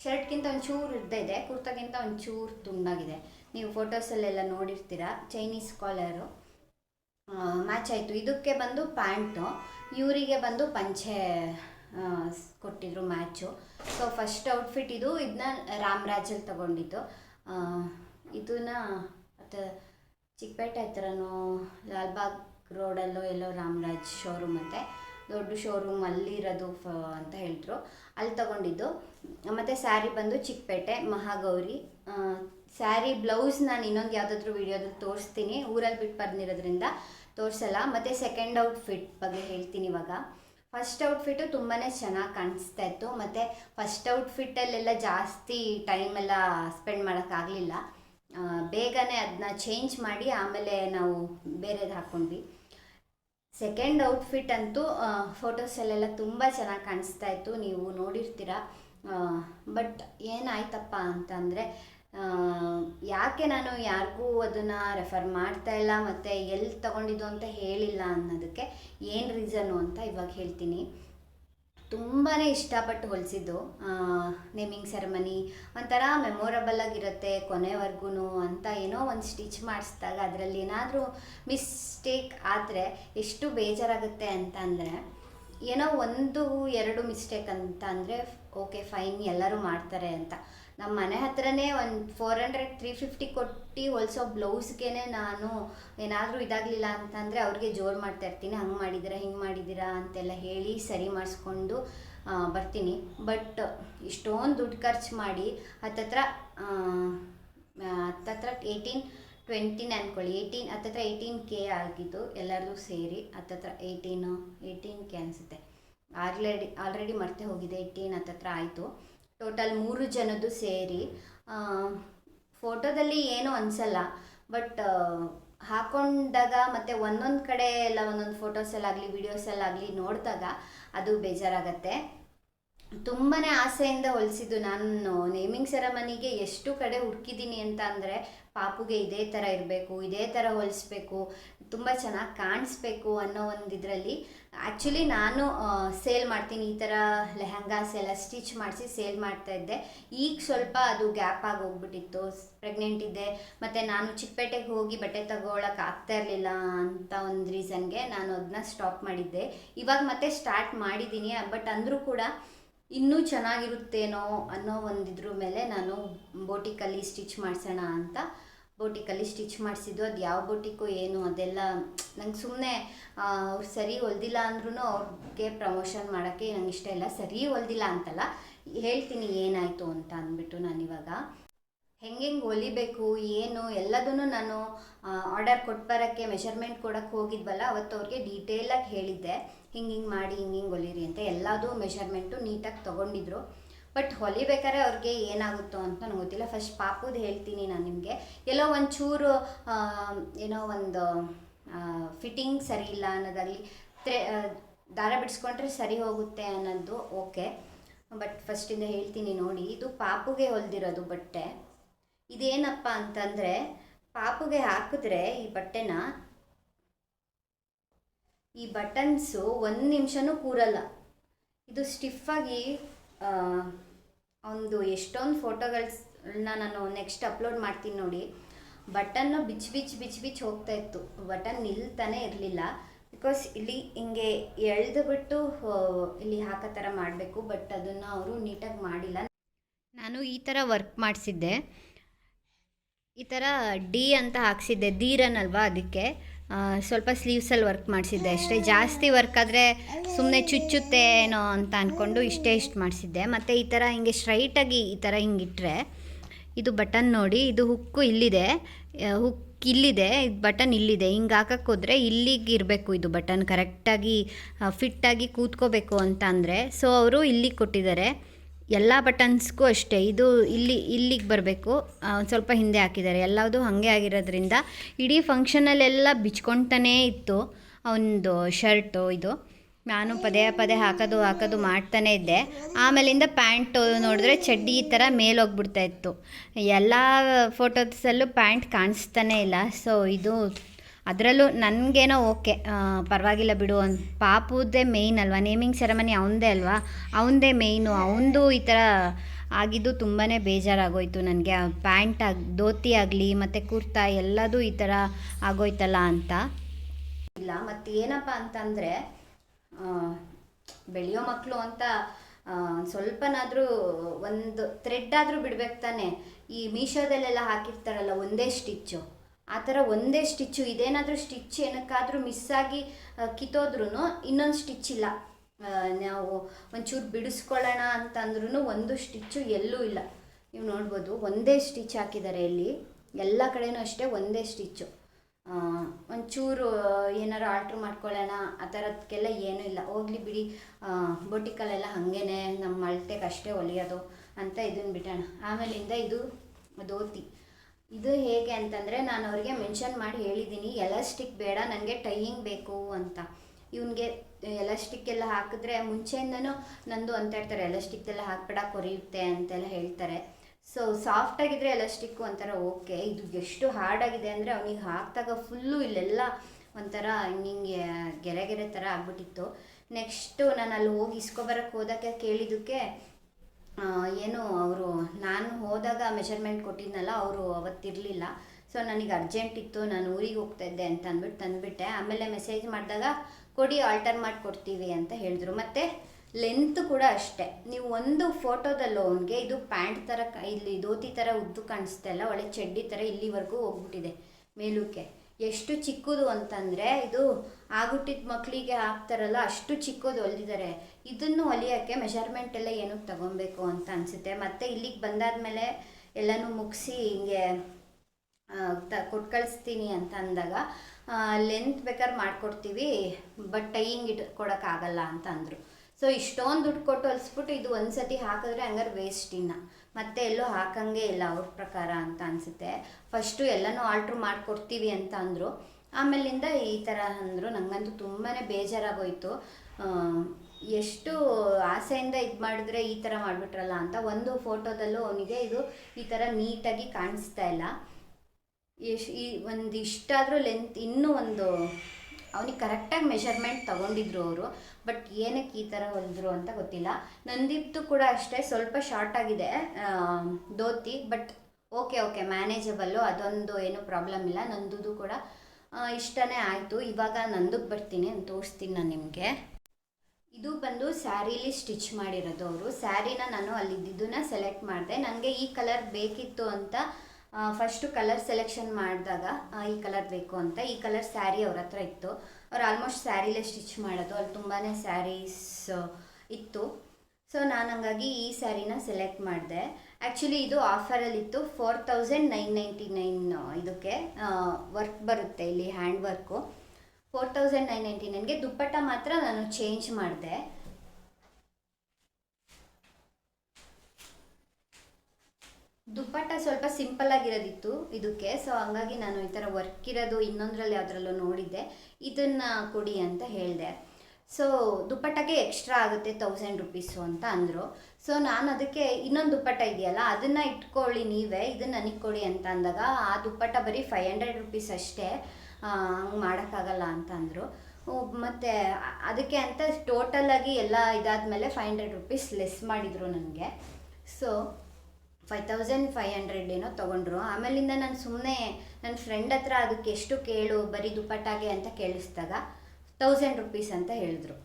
ಶರ್ಟ್ಗಿಂತ ಒಂಚೂರು ಉದ್ದ ಇದೆ, ಕುರ್ತಾಗಿಂತ ಒಂಚೂರು ತುಂಡಾಗಿದೆ. ನೀವು ಫೋಟೋಸಲ್ಲೆಲ್ಲ ನೋಡಿರ್ತೀರ? ಚೈನೀಸ್ ಕಾಲರು ಮ್ಯಾಚ್ ಆಯಿತು. ಇದಕ್ಕೆ ಬಂದು ಪ್ಯಾಂಟು. ಇವರಿಗೆ ಬಂದು ಪಂಚೆ ಕೊಟ್ಟಿದ್ರು ಮ್ಯಾಚು. ಸೊ ಫಸ್ಟ್ ಔಟ್ಫಿಟ್ ಇದು ಇದನ್ನ ರಾಮರಾಜಲ್ಲಿ ತಗೊಂಡಿದ್ದು. ಇದನ್ನ ಮತ್ತು ಚಿಕ್ಕಪೇಟೆ ಹತ್ರನೋ, ಲಾಲ್ಬಾಗ್ ರೋಡಲ್ಲೋ ಎಲ್ಲೋ ರಾಮರಾಜ್ ಶೋರೂಮ್ ಅಂತೆ. ದೊಡ್ಡ ಶೋರೂಮ್ ಅಲ್ಲಿರೋದು ಫ, ಅಂತ ಹೇಳಿದ್ರು. ಅಲ್ಲಿ ತಗೊಂಡಿದ್ದು. ಮತ್ತು ಸ್ಯಾರಿ ಬಂದು ಚಿಕ್ಕಪೇಟೆ, ಮಹಾಗೌರಿ. ಸ್ಯಾರಿ, ಬ್ಲೌಸ್ ನಾನು ಇನ್ನೊಂದು ಯಾವುದಾದ್ರೂ ವಿಡಿಯೋದಲ್ಲಿ ತೋರಿಸ್ತೀನಿ. ಊರಲ್ಲಿ ಬಿಟ್ಟು ಬಂದಿರೋದ್ರಿಂದ ತೋರಿಸಲ್ಲ. ಮತ್ತು ಸೆಕೆಂಡ್ ಔಟ್ಫಿಟ್ ಬಗ್ಗೆ ಹೇಳ್ತೀನಿ ಇವಾಗ. ಫಸ್ಟ್ ಔಟ್ಫಿಟ್ಟು ತುಂಬಾ ಚೆನ್ನಾಗಿ ಕಾಣಿಸ್ತಾ ಇತ್ತು. ಮತ್ತು ಫಸ್ಟ್ ಔಟ್ಫಿಟ್ಟಲ್ಲೆಲ್ಲ ಜಾಸ್ತಿ ಟೈಮೆಲ್ಲ ಸ್ಪೆಂಡ್ ಮಾಡೋಕ್ಕಾಗಲಿಲ್ಲ ಬೇಗನೆ ಅದನ್ನ ಚೇಂಜ್ ಮಾಡಿ ಆಮೇಲೆ ನಾವು ಬೇರೆದು ಹಾಕ್ಕೊಂಡ್ವಿ ಸೆಕೆಂಡ್ ಔಟ್ಫಿಟ್ ಅಂತೂ ಫೋಟೋಸಲ್ಲೆಲ್ಲ ತುಂಬ ಚೆನ್ನಾಗಿ ಕಾಣಿಸ್ತಾ ಇತ್ತು. ನೀವು ನೋಡಿರ್ತೀರ. ಬಟ್ ಏನಾಯ್ತಪ್ಪ ಅಂತಂದರೆ ಯಾಕೆ ನಾನು ಯಾರಿಗೂ ಅದನ್ನು ರೆಫರ್ ಮಾಡ್ತಾ ಇಲ್ಲ ಮತ್ತು ಎಲ್ಲಿ ತಗೊಂಡಿದ್ದು ಅಂತ ಹೇಳಿಲ್ಲ ಅನ್ನೋದಕ್ಕೆ ಏನು ರೀಸನ್ನು ಅಂತ ಇವಾಗ ಹೇಳ್ತೀನಿ. ತುಂಬಾ ಇಷ್ಟಪಟ್ಟು ಹೊಲಿಸಿದ್ದು ನೇಮಿಂಗ್ ಸೆರೆಮನಿ ಒಂಥರ ಮೆಮೊರಬಲ್ ಆಗಿರುತ್ತೆ ಕೊನೆವರೆಗೂ ಅಂತ ಏನೋ ಒಂದು ಸ್ಟಿಚ್ ಮಾಡಿಸ್ದಾಗ ಅದರಲ್ಲಿ ಏನಾದರೂ ಮಿಸ್ಟೇಕ್ ಆದರೆ ಎಷ್ಟು ಬೇಜಾರಾಗುತ್ತೆ ಅಂತ ಅಂದರೆ, ಏನೋ ಒಂದು ಎರಡು ಮಿಸ್ಟೇಕ್ ಅಂತ ಅಂದರೆ ಓಕೆ ಫೈನ್ ಎಲ್ಲರೂ ಮಾಡ್ತಾರೆ ಅಂತ. ನಮ್ಮ ಮನೆ ಹತ್ರನೇ ಒಂದು ಫೋರ್ ಹಂಡ್ರೆಡ್ ತ್ರೀ ಫಿಫ್ಟಿ ಕೊಟ್ಟು ಹೊಲಿಸೋ ಬ್ಲೌಸ್ಗೆ ನಾನು ಏನಾದರೂ ಇದಾಗಲಿಲ್ಲ ಅಂತಂದರೆ ಅವ್ರಿಗೆ ಜೋರು ಮಾಡ್ತಾ ಇರ್ತೀನಿ. ಹಂಗೆ ಮಾಡಿದ್ದೀರಾ ಹಿಂಗೆ ಮಾಡಿದ್ದೀರಾ ಅಂತೆಲ್ಲ ಹೇಳಿ ಸರಿ ಮಾಡಿಸ್ಕೊಂಡು ಬರ್ತೀನಿ. ಬಟ್ ಇಷ್ಟೊಂದು ದುಡ್ಡು ಖರ್ಚು ಮಾಡಿ ಹತ್ತತ್ರ ಹತ್ತತ್ರ ಏಯ್ಟೀನ್ ಟ್ವೆಂಟಿನ ಅನ್ಕೊಳ್ಳಿ. ಏಯ್ಟೀನ್ ಹತ್ತತ್ರ ಏಯ್ಟೀನ್ ಕೆ ಆಗಿದ್ದು ಎಲ್ಲರದು ಸೇರಿ ಹತ್ತತ್ರ ಏಯ್ಟೀನು ಏಯ್ಟೀನ್ ಕೆ ಅನಿಸುತ್ತೆ. ಆಲ್ರೆಡಿ ಆಲ್ರೆಡಿ ಮರ್ತೆ ಹೋಗಿದೆ. ಏಯ್ಟೀನ್ ಹತ್ತತ್ರ ಆಯಿತು. ಟೋಟಲ್ ಮೂರು ಜನದ್ದು ಸೇರಿ ಫೋಟೋದಲ್ಲಿ ಏನೂ ಅನಿಸಲ್ಲ, ಬಟ್ ಹಾಕೊಂಡಾಗ ಮತ್ತು ಒಂದೊಂದು ಕಡೆ ಎಲ್ಲ ಒಂದೊಂದು ಫೋಟೋಸಲ್ಲಾಗಲಿ, ವಿಡಿಯೋಸಲ್ಲಾಗಲಿ ನೋಡಿದಾಗ ಅದು ಬೇಜಾರಾಗತ್ತೆ. ತುಂಬಾ ಆಸೆಯಿಂದ ಹೊಲಿಸಿದ್ದು ನಾನು, ನೇಮಿಂಗ್ ಸೆರೆಮನಿಗೆ ಎಷ್ಟು ಕಡೆ ಹುಡುಕಿದ್ದೀನಿ ಅಂತ ಅಂದರೆ ಪಾಪುಗೆ ಇದೇ ಥರ ಇರಬೇಕು, ಇದೇ ಥರ ಹೊಲಿಸ್ಬೇಕು, ತುಂಬ ಚೆನ್ನಾಗಿ ಕಾಣಿಸ್ಬೇಕು ಅನ್ನೋ ಒಂದು ಇದರಲ್ಲಿ ಆ್ಯಕ್ಚುಲಿ ನಾನು ಸೇಲ್ ಮಾಡ್ತೀನಿ, ಈ ಥರ ಲೆಹಂಗಾಸ್ ಎಲ್ಲ ಸ್ಟಿಚ್ ಮಾಡಿಸಿ ಸೇಲ್ ಮಾಡ್ತಾ ಇದ್ದೆ. ಈಗ ಸ್ವಲ್ಪ ಅದು ಗ್ಯಾಪ್ ಆಗಿ ಹೋಗ್ಬಿಟ್ಟಿತ್ತು. ಪ್ರೆಗ್ನೆಂಟ್ ಇದ್ದೆ. ಮತ್ತು ನಾನು ಚಿಕ್ಕಪೇಟೆಗೆ ಹೋಗಿ ಬಟ್ಟೆ ತಗೊಳಕ್ಕೆ ಆಗ್ತಾ ಇರಲಿಲ್ಲ ಅಂತ ಒಂದು ರೀಸನ್ಗೆ ನಾನು ಅದನ್ನ ಸ್ಟಾಪ್ ಮಾಡಿದ್ದೆ. ಇವಾಗ ಮತ್ತೆ ಸ್ಟಾರ್ಟ್ ಮಾಡಿದ್ದೀನಿ ಬಟ್ ಅಂದರೂ ಕೂಡ ಇನ್ನೂ ಚೆನ್ನಾಗಿರುತ್ತೇನೋ ಅನ್ನೋ ಒಂದು ಇದ್ರ ಮೇಲೆ ನಾನು ಬೋಟಿಕಲ್ಲಿ ಸ್ಟಿಚ್ ಮಾಡಿಸೋಣ ಅಂತ ಬೋಟಿಕಲ್ಲಿ ಸ್ಟಿಚ್ ಮಾಡಿಸಿದ್ದು, ಅದು ಯಾವ ಬೋಟಿಕ್ಕು ಏನು, ಅದೆಲ್ಲ ನಂಗೆ ಸುಮ್ಮನೆ ಅವ್ರು ಸರಿ ಹೊಲ್ದಿಲ್ಲ ಅಂದ್ರೂ ಅವ್ರಿಗೆ ಪ್ರಮೋಷನ್ ಮಾಡೋಕ್ಕೆ ನಂಗೆ ಇಷ್ಟ ಇಲ್ಲ. ಸರಿ ಹೊಲ್ದಿಲ್ಲ ಅಂತಲ್ಲ, ಹೇಳ್ತೀನಿ ಏನಾಯಿತು ಅಂತ ಅಂದ್ಬಿಟ್ಟು ನಾನಿವಾಗ. ಹೆಂಗೆ ಹೆಂಗೆ ಹೊಲಿಬೇಕು, ಏನು, ಎಲ್ಲದನ್ನು ನಾನು ಆರ್ಡರ್ ಕೊಟ್ಟು ಬರೋಕ್ಕೆ, ಮೆಷರ್ಮೆಂಟ್ ಕೊಡೋಕ್ಕೆ ಹೋಗಿದ್ವಲ್ಲ, ಅವತ್ತು ಅವ್ರಿಗೆ ಡೀಟೇಲಾಗಿ ಹೇಳಿದ್ದೆ. ಹಿಂಗೆ ಹಿಂಗೆ ಮಾಡಿ, ಹಿಂಗೆ ಹಿಂಗೆ ಹೊಲಿರಿ ಅಂತ. ಎಲ್ಲದೂ ಮೆಷರ್ಮೆಂಟು ನೀಟಾಗಿ ತೊಗೊಂಡಿದ್ರು. ಬಟ್ ಹೊಲಿಬೇಕಾದ್ರೆ ಅವ್ರಿಗೆ ಏನಾಗುತ್ತೋ ಅಂತ ನನಗೆ ಗೊತ್ತಿಲ್ಲ. ಫಸ್ಟ್ ಪಾಪುದು ಹೇಳ್ತೀನಿ ನಾನು ನಿಮಗೆ. ಎಲ್ಲೋ ಒಂಚೂರು ಏನೋ ಒಂದು ಫಿಟ್ಟಿಂಗ್ ಸರಿ ಇಲ್ಲ ಅನ್ನೋದಾಗಲಿ, ತ್ರೆ ದಾರ ಬಿಡಿಸ್ಕೊಂಡ್ರೆ ಸರಿ ಹೋಗುತ್ತೆ ಅನ್ನೋದು ಓಕೆ. ಬಟ್ ಫಸ್ಟಿಂದ ಹೇಳ್ತೀನಿ ನೋಡಿ, ಇದು ಪಾಪುಗೆ ಹೊಲ್ದಿರೋದು ಬಟ್ಟೆ. ಇದೇನಪ್ಪ ಅಂತಂದರೆ, ಪಾಪುಗೆ ಹಾಕಿದ್ರೆ ಈ ಬಟ್ಟೆನ, ಈ ಬಟನ್ಸು ಒಂದು ನಿಮಿಷನೂ ಕೂರಲ್ಲ. ಇದು ಸ್ಟಿಫಾಗಿ ಒಂದು ಎಷ್ಟೊಂದು ಫೋಟೋಗಳನ್ನ ನಾನು ನೆಕ್ಸ್ಟ್ ಅಪ್ಲೋಡ್ ಮಾಡ್ತೀನಿ ನೋಡಿ. ಬಟನ್ನು ಬಿಚ್ಚಿ ಬಿಚ್ಚಿ ಬಿಚ್ಚಿ ಬಿಚ್ಚಿ ಹೋಗ್ತಾ ಇತ್ತು. ಬಟನ್ ನಿಲ್ತಾನೆ ಇರಲಿಲ್ಲ. ಬಿಕಾಸ್ ಇಲ್ಲಿ ಹಿಂಗೆ ಎಳೆದು ಬಿಟ್ಟು ಇಲ್ಲಿ ಹಾಕೋ ಥರ ಮಾಡಬೇಕು ಬಟ್ ಅದನ್ನು ಅವರು ನೀಟಾಗಿ ಮಾಡಿಲ್ಲ. ನಾನು ಈ ಥರ ವರ್ಕ್ ಮಾಡಿಸಿದ್ದೆ. ಈ ಥರ ಡಿ ಅಂತ ಹಾಕ್ಸಿದ್ದೆ. ಧೀರನ್ ಅದಕ್ಕೆ. ಸ್ವಲ್ಪ ಸ್ಲೀವ್ಸಲ್ಲಿ ವರ್ಕ್ ಮಾಡಿಸಿದ್ದೆ ಅಷ್ಟೇ. ಜಾಸ್ತಿ ವರ್ಕ್ ಆದರೆ ಸುಮ್ಮನೆ ಚುಚ್ಚುತ್ತೆ ಏನೋ ಅಂತ ಅಂದ್ಕೊಂಡು ಇಷ್ಟೇ ಇಷ್ಟು ಮಾಡಿಸಿದ್ದೆ. ಮತ್ತು ಈ ಥರ ಹಿಂಗೆ ಸ್ಟ್ರೈಟಾಗಿ ಈ ಥರ ಹಿಂಗಿಟ್ರೆ ಇದು ಬಟನ್ ನೋಡಿ, ಇದು ಹುಕ್ಕು ಇಲ್ಲಿದೆ. ಹುಕ್ ಇಲ್ಲಿದೆ, ಇದು ಬಟನ್ ಇಲ್ಲಿದೆ. ಹಿಂಗೆ ಹಾಕಕ್ಕೆ ಹೋದರೆ ಇಲ್ಲಿಗೆ ಇರಬೇಕು ಇದು ಬಟನ್ ಕರೆಕ್ಟಾಗಿ ಫಿಟ್ಟಾಗಿ ಕೂತ್ಕೋಬೇಕು ಅಂತ ಅಂದರೆ. ಸೊ ಅವರು ಇಲ್ಲಿಗೆ ಕೊಟ್ಟಿದ್ದಾರೆ. ಎಲ್ಲ ಬಟನ್ಸ್ಗೂ ಅಷ್ಟೇ. ಇದು ಇಲ್ಲಿ, ಇಲ್ಲಿಗೆ ಬರಬೇಕು. ಒಂದು ಸ್ವಲ್ಪ ಹಿಂದೆ ಹಾಕಿದ್ದಾರೆ. ಎಲ್ಲದೂ ಹಾಗೆ ಆಗಿರೋದ್ರಿಂದ ಇಡೀ ಫಂಕ್ಷನಲ್ಲೆಲ್ಲ ಬಿಚ್ಕೊತಾನೇ ಇತ್ತು. ಒಂದು ಶರ್ಟು ಇದು. ನಾನು ಪದೇ ಪದೇ ಹಾಕೋದು ಹಾಕೋದು ಮಾಡ್ತಾನೇ ಇದ್ದೆ. ಆಮೇಲಿಂದ ಪ್ಯಾಂಟು ನೋಡಿದ್ರೆ ಚಡ್ಡಿ ಈ ಥರ ಮೇಲೋಗ್ಬಿಡ್ತಾ ಇತ್ತು. ಎಲ್ಲ ಫೋಟೋಸಲ್ಲೂ ಪ್ಯಾಂಟ್ ಕಾಣಿಸ್ತಾನೇ ಇಲ್ಲ. ಸೊ ಇದು ಅದರಲ್ಲೂ ನನಗೇನೋ ಓಕೆ ಪರವಾಗಿಲ್ಲ ಬಿಡು ಅಂತ ಪಾಪುದೇ ಮೇಯ್ನ್ ಅಲ್ವಾ? ನೇಮಿಂಗ್ ಸೆರೆಮನಿ ಅವನದೇ ಅಲ್ವಾ? ಅವನದೇ ಮೇಯ್ನು ಅವನದು ಈ ಥರ ಆಗಿದ್ದು ತುಂಬಾ ಬೇಜಾರಾಗೋಯಿತು ನನಗೆ. ಪ್ಯಾಂಟ್ ಆಗಿ, ಧೋತಿ ಆಗಲಿ, ಮತ್ತು ಕುರ್ತಾ ಎಲ್ಲದೂ ಈ ಥರ ಆಗೋಯ್ತಲ್ಲ ಅಂತ. ಇಲ್ಲ ಮತ್ತು ಏನಪ್ಪ ಅಂತಂದರೆ ಬೆಳೆಯೋ ಮಕ್ಕಳು ಅಂತ ಸ್ವಲ್ಪನಾದರೂ ಒಂದು ಥ್ರೆಡ್ ಆದರೂ ಬಿಡ್ಬೇಕು ತಾನೆ. ಈ ಮೀಶೋದಲ್ಲೆಲ್ಲ ಹಾಕಿರ್ತಾರಲ್ಲ, ಒಂದೇ ಸ್ಟಿಚ್ಚು ಆ ಥರ ಒಂದೇ ಸ್ಟಿಚ್ಚು, ಇದೇನಾದರೂ ಸ್ಟಿಚ್ ಏನಕ್ಕಾದರೂ ಮಿಸ್ ಆಗಿ ಕಿತ್ತೋದ್ರೂ ಇನ್ನೊಂದು ಸ್ಟಿಚ್ ಇಲ್ಲ. ನಾವು ಒಂಚೂರು ಬಿಡಿಸ್ಕೊಳ್ಳೋಣ ಅಂತಂದ್ರೂ ಒಂದು ಸ್ಟಿಚ್ಚು ಎಲ್ಲೂ ಇಲ್ಲ. ನೀವು ನೋಡ್ಬೋದು, ಒಂದೇ ಸ್ಟಿಚ್ ಹಾಕಿದ್ದಾರೆ ಇಲ್ಲಿ. ಎಲ್ಲ ಕಡೆನೂ ಅಷ್ಟೇ ಒಂದೇ ಸ್ಟಿಚ್ಚು. ಒಂಚೂರು ಏನಾರು ಆರ್ಡ್ರ್ ಮಾಡ್ಕೊಳ್ಳೋಣ, ಆ ಥರದಕ್ಕೆಲ್ಲ ಏನೂ ಇಲ್ಲ. ಹೋಗ್ಲಿ ಬಿಡಿ ಬೊಟಿಕಲ್ಲೆಲ್ಲ ಹಾಗೇನೆ ನಮ್ಮ ಅಳ್ತೆಗೆ ಅಷ್ಟೇ ಹೊಲಿಯೋದು ಅಂತ ಇದನ್ನು ಬಿಟ್ಟೋಣ ಆಮೇಲಿಂದ ಇದು ಧೋತಿ. ಇದು ಹೇಗೆ ಅಂತಂದರೆ ನಾನು ಅವ್ರಿಗೆ ಮೆನ್ಷನ್ ಮಾಡಿ ಹೇಳಿದ್ದೀನಿ ಎಲಾಸ್ಟಿಕ್ ಬೇಡ ನನಗೆ ಟೈಯಿಂಗ್ ಬೇಕು ಅಂತ. ಇವನಿಗೆ ಎಲಾಸ್ಟಿಕ್ ಎಲ್ಲ ಹಾಕಿದ್ರೆ ಮುಂಚೆಯಿಂದನೂ ನಂದು ಅಂತ ಹೇಳ್ತಾರೆ ಎಲಾಸ್ಟಿಕ್ ಎಲ್ಲ ಹಾಕ್ಬೇಡ, ಕೊರಿಯುತ್ತೆ ಅಂತೆಲ್ಲ ಹೇಳ್ತಾರೆ. ಸೊ ಆಗಿದ್ರೆ ಎಲಾಸ್ಟಿಕ್ಕು ಒಂಥರ ಓಕೆ ಇದು ಎಷ್ಟು ಹಾರ್ಡ್ ಆಗಿದೆ ಅಂದರೆ ಅವನಿಗೆ ಹಾಕಿದಾಗ ಫುಲ್ಲು ಇಲ್ಲೆಲ್ಲ ಒಂಥರ ಹಿಂಗೆ ಗೆರೆ ಗೆರೆ ಥರ ಆಗ್ಬಿಟ್ಟಿತ್ತು. ನೆಕ್ಸ್ಟು ನಾನು ಅಲ್ಲಿ ಹೋಗಿ ಇಸ್ಕೊಬರಕ್ಕೆ ಹೋದಕ್ಕೆ ಕೇಳಿದ್ದಕ್ಕೆ ಏನು ಅವರು, ನಾನು ಹೋದಾಗ ಮೆಷರ್ಮೆಂಟ್ ಕೊಟ್ಟಿದ್ನಲ್ಲ, ಅವರು ಅವತ್ತಿರಲಿಲ್ಲ. ಸೊ ನನಗೆ ಅರ್ಜೆಂಟ್ ಇತ್ತು, ನಾನು ಊರಿಗೆ ಹೋಗ್ತಾ ಇದ್ದೆ ಅಂತ ಅಂದ್ಬಿಟ್ಟು ತಂದುಬಿಟ್ಟೆ. ಆಮೇಲೆ ಮೆಸೇಜ್ ಮಾಡಿದಾಗ, ಕೊಡಿ ಆಲ್ಟರ್ ಮಾಡಿಕೊಡ್ತೀವಿ ಅಂತ ಹೇಳಿದ್ರು. ಮತ್ತು ಲೆಂತ್ ಕೂಡ ಅಷ್ಟೇ. ನೀವು ಒಂದು ಫೋಟೋದಲ್ಲಿ ಅವನಿಗೆ ಇದು ಪ್ಯಾಂಟ್ ಥರ ಇಲ್ಲಿ ಧೋತಿ ಥರ ಉದ್ದು ಕಾಣಿಸ್ತಾ ಇಲ್ಲ, ಒಳ್ಳೆ ಚಡ್ಡಿ ಥರ ಇಲ್ಲಿವರೆಗೂ ಹೋಗ್ಬಿಟ್ಟಿದೆ ಮೇಲಕ್ಕೆ. ಎಷ್ಟು ಚಿಕ್ಕದು ಅಂತಂದರೆ ಇದು ಆಗುಟ್ಟಿದ ಮಕ್ಕಳಿಗೆ ಹಾಕ್ತಾರಲ್ಲ, ಅಷ್ಟು ಚಿಕ್ಕದು ಹೊಲಿದಿದ್ದಾರೆ ಇದನ್ನು ಹೊಲಿಯೋಕ್ಕೆ ಮೆಷರ್ಮೆಂಟ್ ಎಲ್ಲ ಏನಕ್ಕೆ ತಗೊಬೇಕು ಅಂತ ಅನಿಸುತ್ತೆ. ಮತ್ತು ಇಲ್ಲಿಗೆ ಬಂದಾದ್ಮೇಲೆ ಎಲ್ಲನೂ ಮುಗಿಸಿ ಹಿಂಗೆ ತ ಕೊಟ್ಟು ಕಳಿಸ್ತೀನಿ ಅಂತ ಅಂದಾಗ ಲೆಂತ್ ಬೇಕಾದ್ರೆ ಮಾಡಿಕೊಡ್ತೀವಿ ಬಟ್ ಟೈಯಿಂಗ್ ಇಟ್ ಕೊಡೋಕ್ಕಾಗಲ್ಲ ಅಂತ ಅಂದರು. ಸೊ ಇಷ್ಟೊಂದು ದುಡ್ಡು ಕೊಟ್ಟು ಹೊಲಿಸ್ಬಿಟ್ಟು ಇದು ಒಂದು ಸತಿ ಹಾಕಿದ್ರೆ ಹಂಗಾರೆ ವೇಸ್ಟ್ ಇನ್ನು. ಮತ್ತೆ ಎಲ್ಲೂ ಹಾಕಂಗೆ ಇಲ್ಲ ಅವ್ರ ಪ್ರಕಾರ ಅಂತ ಅನಿಸುತ್ತೆ. ಫಸ್ಟು ಎಲ್ಲನೂ ಆಲ್ಟ್ರ್ ಮಾಡಿಕೊಡ್ತೀವಿ ಅಂತ ಅಂದರು. ಆಮೇಲಿಂದ ಈ ಥರ ಅಂದರು. ನನಗಂತೂ ತುಂಬಾ ಬೇಜಾರಾಗೋಯಿತು. ಎಷ್ಟು ಆಸೆಯಿಂದ ಇದು ಮಾಡಿದ್ರೆ ಈ ಥರ ಮಾಡಿಬಿಟ್ರಲ್ಲ ಅಂತ ಒಂದು ಫೋಟೋದಲ್ಲೂ ಅವನಿಗೆ ಇದು ಈ ಥರ ನೀಟಾಗಿ ಕಾಣಿಸ್ತಾ ಇಲ್ಲ. ಎಷ್ಟು ಈ ಒಂದು ಇಷ್ಟಾದರೂ ಲೆಂತ್ ಇನ್ನೂ ಒಂದು ಅವನಿಗೆ ಕರೆಕ್ಟಾಗಿ ಮೆಷರ್ಮೆಂಟ್ ತಗೊಂಡಿದ್ರು ಅವರು ಬಟ್ ಏನಕ್ಕೆ ಈ ಥರ ಹೊಲಿದ್ರು ಅಂತ ಗೊತ್ತಿಲ್ಲ. ನಂದಿದ್ದು ಕೂಡ ಅಷ್ಟೇ, ಸ್ವಲ್ಪ ಶಾರ್ಟ್ ಆಗಿದೆ dhoti but okay okay manageable ಅದೊಂದು ಏನು ಪ್ರಾಬ್ಲಮ್ ಇಲ್ಲ. ನಂದುದು ಕೂಡ ಇಷ್ಟನೇ ಆಯಿತು. ಇವಾಗ ನಂದಕ್ಕೆ ಬರ್ತೀನಿ ಅಂತ ತೋರಿಸ್ತೀನಿ ನಾನು ನಿಮಗೆ. ಇದು ಬಂದು ಸ್ಯಾರೀಲಿ ಸ್ಟಿಚ್ ಮಾಡಿರೋದು ಅವರು. ಸ್ಯಾರಿನ ನಾನು ಅಲ್ಲಿದ್ದನ್ನ ಸೆಲೆಕ್ಟ್ ಮಾಡಿದೆ. ನನಗೆ ಈ ಕಲರ್ ಬೇಕಿತ್ತು ಅಂತ ಫಸ್ಟು ಕಲರ್ ಸೆಲೆಕ್ಷನ್ ಮಾಡಿದಾಗ ಈ ಕಲರ್ ಬೇಕು ಅಂತ. ಈ ಕಲರ್ ಸ್ಯಾರಿ ಅವ್ರ ಹತ್ರ ಇತ್ತು. ಅವ್ರು ಆಲ್ಮೋಸ್ಟ್ ಸ್ಯಾರಿಲೇ ಸ್ಟಿಚ್ ಮಾಡೋದು. ಅಲ್ಲಿ ತುಂಬಾ ಸ್ಯಾರೀಸ್ ಇತ್ತು. ಸೊ ನಾನು ಹಂಗಾಗಿ ಈ ಸ್ಯಾರಿನ ಸೆಲೆಕ್ಟ್ ಮಾಡಿದೆ. ಆ್ಯಕ್ಚುಲಿ ಇದು ಆಫರಲ್ಲಿತ್ತು four thousand nine ninety nine ಇದಕ್ಕೆ ವರ್ಕ್ ಬರುತ್ತೆ ಇಲ್ಲಿ hand work four thousand nine ninety ನೈನ್ಗೆ dupatta ಮಾತ್ರ ನಾನು ಚೇಂಜ್ ಮಾಡಿದೆ. ದುಪ್ಪಟ್ಟ ಸ್ವಲ್ಪ ಸಿಂಪಲ್ ಆಗಿರೋದಿತ್ತು ಇದಕ್ಕೆ. ಸೊ ಹಂಗಾಗಿ ನಾನು ಈ ಥರ ವರ್ಕ್ ಇರೋದು ಇನ್ನೊಂದರಲ್ಲಿ ಯಾವುದ್ರಲ್ಲೂ ನೋಡಿದ್ದೆ. ಇದನ್ನು ಕೊಡಿ ಅಂತ ಹೇಳಿದೆ. ಸೊ ದುಪ್ಪಟ್ಟಕ್ಕೆ ಎಕ್ಸ್ಟ್ರಾ ಆಗುತ್ತೆ ತೌಸಂಡ್ ರುಪೀಸು ಅಂತ ಅಂದರು. ಸೊ ನಾನು ಅದಕ್ಕೆ ಇನ್ನೊಂದು ದುಪ್ಪಟ್ಟ ಇದೆಯಲ್ಲ, ಅದನ್ನು ಇಟ್ಕೊಳ್ಳಿ ನೀವೇ, ಇದನ್ನು ನನಗೆ ಕೊಡಿ ಅಂತ ಅಂದಾಗ ಆ ದುಪ್ಪಟ್ಟ ಬರೀ ಫೈವ್ ಹಂಡ್ರೆಡ್ ರುಪೀಸ್ ಅಷ್ಟೇ ಹಂಗೆ ಮಾಡೋಕ್ಕಾಗಲ್ಲ ಅಂತ ಅಂದರು. ಮತ್ತು ಅದಕ್ಕೆ ಅಂತ ಟೋಟಲಾಗಿ ಎಲ್ಲ ಇದಾದಮೇಲೆ ಫೈವ್ ಹಂಡ್ರೆಡ್ ರುಪೀಸ್ ಲೆಸ್ ಮಾಡಿದರು ನನಗೆ. So five thousand five hundred ಏನೋ ತೊಗೊಂಡ್ರು. ಆಮೇಲಿಂದ ನಾನು ಸುಮ್ಮನೆ ನನ್ನ ಫ್ರೆಂಡ್ ಹತ್ರ ಅದಕ್ಕೆ ಎಷ್ಟು ಕೇಳು, ಬರೀ ದುಪ್ಪಟ್ಟಾಗೆ ಅಂತ ಕೇಳಿಸ್ದಾಗ ತೌಸಂಡ್ ರುಪೀಸ್ ಅಂತ ಹೇಳಿದ್ರು.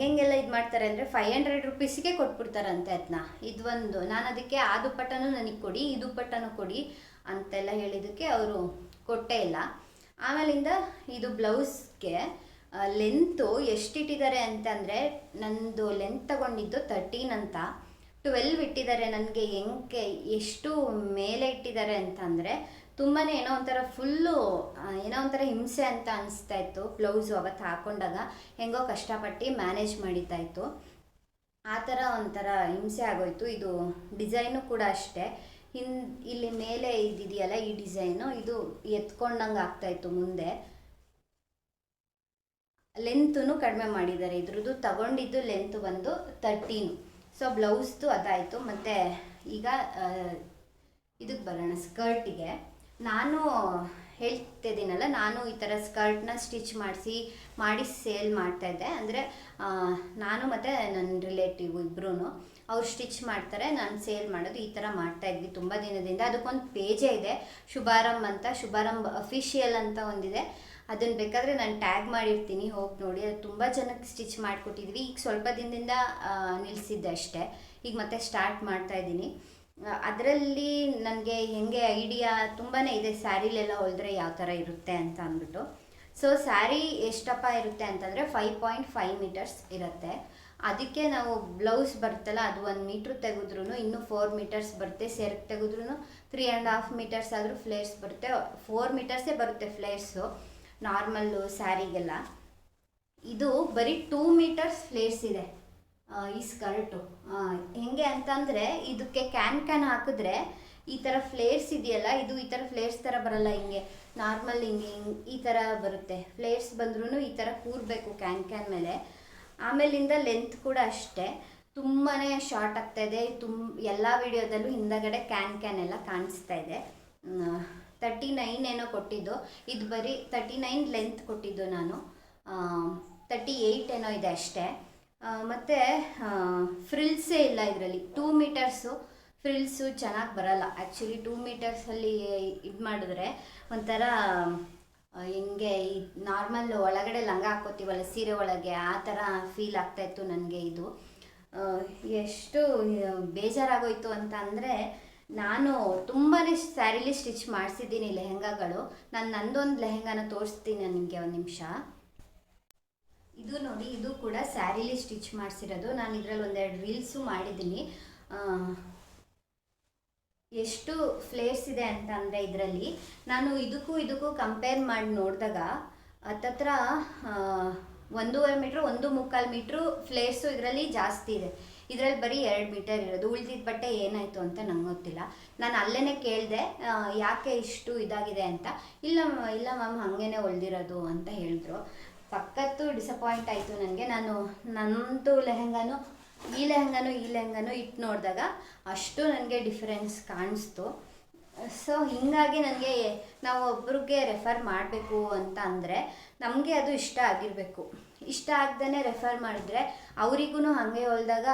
ಹೆಂಗೆಲ್ಲ ಇದು ಮಾಡ್ತಾರೆ ಅಂದರೆ ಫೈವ್ ಹಂಡ್ರೆಡ್ ರುಪೀಸಿಗೆ ಕೊಟ್ಬಿಡ್ತಾರಂತೆ ಅದನ್ನ ಇದೊಂದು ನಾನು ಅದಕ್ಕೆ ಆ ದುಪ್ಪಟ್ಟನೂ ನನಗೆ ಕೊಡಿ, ಈ ದುಪ್ಪಟ್ಟನೂ ಕೊಡಿ ಅಂತೆಲ್ಲ ಹೇಳಿದ್ದಕ್ಕೆ ಅವರು ಕೊಟ್ಟೇ ಇಲ್ಲ. ಆಮೇಲಿಂದ ಇದು ಬ್ಲೌಸ್ಗೆ ಲೆಂತು ಎಷ್ಟಿಟ್ಟಿದ್ದಾರೆ ಅಂತಂದರೆ ನನ್ನದು ಲೆಂತ್ ತಗೊಂಡಿದ್ದು ತರ್ಟೀನ್ ಅಂತ. ಟ್ವೆಲ್ವ್ ಇಟ್ಟಿದ್ದಾರೆ ನನಗೆ ಹೆಂಗೆ ಎಷ್ಟು ಮೇಲೆ ಇಟ್ಟಿದ್ದಾರೆ ಅಂತಂದರೆ ತುಂಬಾ ಏನೋ ಒಂಥರ ಫುಲ್ಲು ಏನೋ ಒಂಥರ ಹಿಂಸೆ ಅಂತ ಅನಿಸ್ತಾ ಇತ್ತು ಬ್ಲೌಸು ಅವತ್ತು ಹಾಕೊಂಡಾಗ. ಹೆಂಗೋ ಕಷ್ಟಪಟ್ಟು ಮ್ಯಾನೇಜ್ ಮಾಡಿದ್ದಾಯಿತು ಆ ಥರ ಒಂಥರ ಹಿಂಸೆ ಆಗೋಯ್ತು. ಇದು ಡಿಸೈನು ಕೂಡ ಅಷ್ಟೇ. ಹಿನ್ ಇಲ್ಲಿ ಮೇಲೆ ಇದಿದೆಯಲ್ಲ ಈ ಡಿಸೈನು ಇದು ಎತ್ಕೊಂಡಂಗೆ ಆಗ್ತಾಯಿತ್ತು ಮುಂದೆ. ಲೆಂತೂ ಕಡಿಮೆ ಮಾಡಿದ್ದಾರೆ. ಇದ್ರದ್ದು ತಗೊಂಡಿದ್ದು ಲೆಂತ್ ಬಂದು ತರ್ಟೀನು ಸೊ ಬ್ಲೌಸ್ದು ಅದಾಯಿತು. ಮತ್ತು ಈಗ ಇದಕ್ಕೆ ಬರೋಣ ಸ್ಕರ್ಟಿಗೆ ನಾನು ಹೇಳ್ತಿದ್ದೀನಲ್ಲ ನಾನು ಈ ಥರ ಸ್ಕರ್ಟ್ನ ಸ್ಟಿಚ್ ಮಾಡಿಸಿ, ಮಾಡಿ ಸೇಲ್ ಮಾಡ್ತಾಯಿದ್ದೆ ಅಂದರೆ ನಾನು ಮತ್ತು ನನ್ನ ರಿಲೇಟಿವ್ ಇಬ್ಬರೂ ಅವ್ರು ಸ್ಟಿಚ್ ಮಾಡ್ತಾರೆ, ನಾನು ಸೇಲ್ ಮಾಡೋದು ಈ ಥರ ಮಾಡ್ತಾಯಿದ್ವಿ ತುಂಬ ದಿನದಿಂದ. ಅದಕ್ಕೊಂದು ಪೇಜೇ ಇದೆ, ಶುಭಾರಂಭ ಅಂತ. ಶುಭಾರಂಭ ಅಫಿಷಿಯಲ್ ಅಂತ ಒಂದಿದೆ. ಅದನ್ನು ಬೇಕಾದರೆ ನಾನು ಟ್ಯಾಗ್ ಮಾಡಿರ್ತೀನಿ, ಹೋಗಿ ನೋಡಿ. ಅದು ತುಂಬ ಚೆನ್ನಾಗಿ ಸ್ಟಿಚ್ ಮಾಡಿಕೊಟ್ಟಿದ್ವಿ. ಈಗ ಸ್ವಲ್ಪ ದಿನದಿಂದ ನಿಲ್ಲಿಸಿದ್ದೆ ಅಷ್ಟೇ. ಈಗ ಮತ್ತೆ ಸ್ಟಾರ್ಟ್ ಮಾಡ್ತಾ ಇದ್ದೀನಿ. ಅದರಲ್ಲಿ ನನಗೆ ಹೆಂಗೆ ಐಡಿಯಾ ತುಂಬಾ ಇದೆ. ಸ್ಯಾರಿಲೆಲ್ಲ ಹೊಲಿದ್ರೆ ಯಾವ ಥರ ಇರುತ್ತೆ ಅಂತ ಅಂದ್ಬಿಟ್ಟು. ಸೊ ಸ್ಯಾರಿ ಎಷ್ಟಪ್ಪ ಇರುತ್ತೆ ಅಂತಂದರೆ ಫೈವ್ ಪಾಯಿಂಟ್ ಫೈವ್ ಮೀಟರ್ಸ್ ಇರುತ್ತೆ. ಅದಕ್ಕೆ ನಾವು ಬ್ಲೌಸ್ ಬರುತ್ತಲ್ಲ, ಅದು ಒಂದು ಮೀಟ್ರ್ ತೆಗೆದ್ರೂ ಇನ್ನೂ ಫೋರ್ ಮೀಟರ್ಸ್ ಬರುತ್ತೆ. ಸೆರಕ್ ತೆಗೆದ್ರೂ ತ್ರೀ ಆ್ಯಂಡ್ ಹಾಫ್ ಮೀಟರ್ಸ್ ಆದರೂ ಫ್ಲೇರ್ಸ್ ಬರುತ್ತೆ. ಫೋರ್ ಮೀಟರ್ಸೇ ಬರುತ್ತೆ ಫ್ಲೇರ್ಸು ನಾರ್ಮಲ್ಲು ಸ್ಯಾರಿಗೆಲ್ಲ. ಇದು ಬರೀ ಟೂ ಮೀಟರ್ಸ್ ಫ್ಲೇರ್ಸ್ ಇದೆ ಈ ಸ್ಕರ್ಟು. ಹೆಂಗೆ ಅಂತಂದರೆ ಇದಕ್ಕೆ ಕ್ಯಾನ್ ಕ್ಯಾನ್ ಹಾಕಿದ್ರೆ ಈ ಥರ ಫ್ಲೇರ್ಸ್ ಇದೆಯಲ್ಲ, ಇದು ಈ ಥರ ಫ್ಲೇರ್ಸ್ ಥರ ಬರಲ್ಲ ಹಿಂಗೆ. ನಾರ್ಮಲ್ ಹಿಂಗೆ ಹಿಂಗೆ ಈ ಥರ ಬರುತ್ತೆ. ಫ್ಲೇರ್ಸ್ ಬಂದ್ರೂ ಈ ಥರ ಕೂರಬೇಕು ಕ್ಯಾನ್ ಕ್ಯಾನ್ ಮೇಲೆ. ಆಮೇಲಿಂದ ಲೆಂತ್ ಕೂಡ ಅಷ್ಟೇ. ತುಂಬಾ ಶಾರ್ಟ್ ಆಗ್ತಾ ಇದೆ. ತುಂಬ ಎಲ್ಲ ವಿಡಿಯೋದಲ್ಲೂ ಹಿಂದಗಡೆ ಕ್ಯಾನ್ ಕ್ಯಾನ್ ಎಲ್ಲ ಕಾಣಿಸ್ತಾ ಇದೆ. ತರ್ಟಿ ನೈನ್ ಏನೋ ಕೊಟ್ಟಿದ್ದು. ಇದು ಬರೀ ತರ್ಟಿ ನೈನ್ ಲೆಂತ್ ಕೊಟ್ಟಿದ್ದು ನಾನು. ತರ್ಟಿ ಏಯ್ಟ್ ಏನೋ ಇದೆ ಅಷ್ಟೇ. ಮತ್ತು ಫ್ರಿಲ್ಸೇ ಇಲ್ಲ ಇದರಲ್ಲಿ. ಟೂ ಮೀಟರ್ಸು ಫ್ರಿಲ್ಸು ಚೆನ್ನಾಗಿ ಬರಲ್ಲ. ಆ್ಯಕ್ಚುಲಿ ಟೂ ಮೀಟರ್ಸಲ್ಲಿ ಇದು ಮಾಡಿದ್ರೆ ಒಂಥರ ಹೆಂಗೆ ಈ ನಾರ್ಮಲ್ ಒಳಗಡೆ ಲಂಗ ಹಾಕ್ಕೋತೀವಲ್ಲ, ಸೀರೆ ಒಳಗೆ, ಆ ಥರ ಫೀಲ್ ಆಗ್ತಾಯಿತ್ತು ನನಗೆ ಇದು. ಎಷ್ಟು ಬೇಜಾರಾಗೋಯ್ತು ಅಂತ ಅಂದರೆ ನಾನು ತುಂಬಾ ಸ್ಯಾರಿಲಿ ಸ್ಟಿಚ್ ಮಾಡಿಸಿದ್ದೀನಿ ಲೆಹೆಂಗಾಗಳು. ನಾನು ನಂದೊಂದು ಲೆಹೆಂಗಾನ ತೋರಿಸ್ತೀನಿ ನಿಮಗೆ ಒಂದು ನಿಮಿಷ. ಇದು ನೋಡಿ, ಇದು ಕೂಡ ಸ್ಯಾರಿಲಿ ಸ್ಟಿಚ್ ಮಾಡಿಸಿರೋದು. ನಾನು ಇದರಲ್ಲಿ ಒಂದೆರಡು ರೀಲ್ಸು ಮಾಡಿದ್ದೀನಿ. ಎಷ್ಟು ಫ್ಲೇರ್ಸ್ ಇದೆ ಅಂತ ಅಂದರೆ ಇದರಲ್ಲಿ. ನಾನು ಇದಕ್ಕೂ ಇದಕ್ಕೂ ಕಂಪೇರ್ ಮಾಡಿ ನೋಡಿದಾಗ, ಹತ್ತತ್ರ ಒಂದೂವರೆ ಮೀಟ್ರ್, ಒಂದು ಮುಕ್ಕಾಲು ಮೀಟ್ರು ಫ್ಲೇರ್ಸು ಇದರಲ್ಲಿ ಜಾಸ್ತಿ ಇದೆ. ಇದರಲ್ಲಿ ಬರೀ ಎರಡು ಮೀಟರ್ ಇರೋದು. ಉಳಿದಿದ್ದ ಬಟ್ಟೆ ಏನಾಯಿತು ಅಂತ ನಂಗೆ ಗೊತ್ತಿಲ್ಲ. ನಾನು ಅಲ್ಲೇ ಕೇಳಿದೆ ಯಾಕೆ ಇಷ್ಟು ಇದಾಗಿದೆ ಅಂತ. ಇಲ್ಲ ಇಲ್ಲ ಮ್ಯಾಮ್, ಹಾಗೇನೆ ಹೊಲ್ದಿರೋದು ಅಂತ ಹೇಳಿದ್ರು. ಪಕ್ಕತ್ತು ಡಿಸಪಾಯಿಂಟ್ ಆಯಿತು ನನಗೆ. ನಾನು ನನ್ನದು ಲೆಹೆಂಗಾನು, ಈ ಲೆಹೆಂಗಾನು ಈ ಲೆಹೆಂಗಾನು ಇಟ್ಟು ನೋಡಿದಾಗ ಅಷ್ಟು ನನಗೆ ಡಿಫ್ರೆನ್ಸ್ ಕಾಣಿಸ್ತು. ಸೊ, ಹೀಗಾಗಿ ನನಗೆ ನಾವು ಒಬ್ರಿಗೆ ರೆಫರ್ ಮಾಡಬೇಕು ಅಂತ ಅಂದರೆ ನಮಗೆ ಅದು ಇಷ್ಟ ಆಗಿರಬೇಕು. ಇಷ್ಟ ಆಗ್ದೇ ರೆಫರ್ ಮಾಡಿದ್ರೆ ಅವರಿಗೂ ಹಾಗೆ ಹೊಲ್ದಾಗ,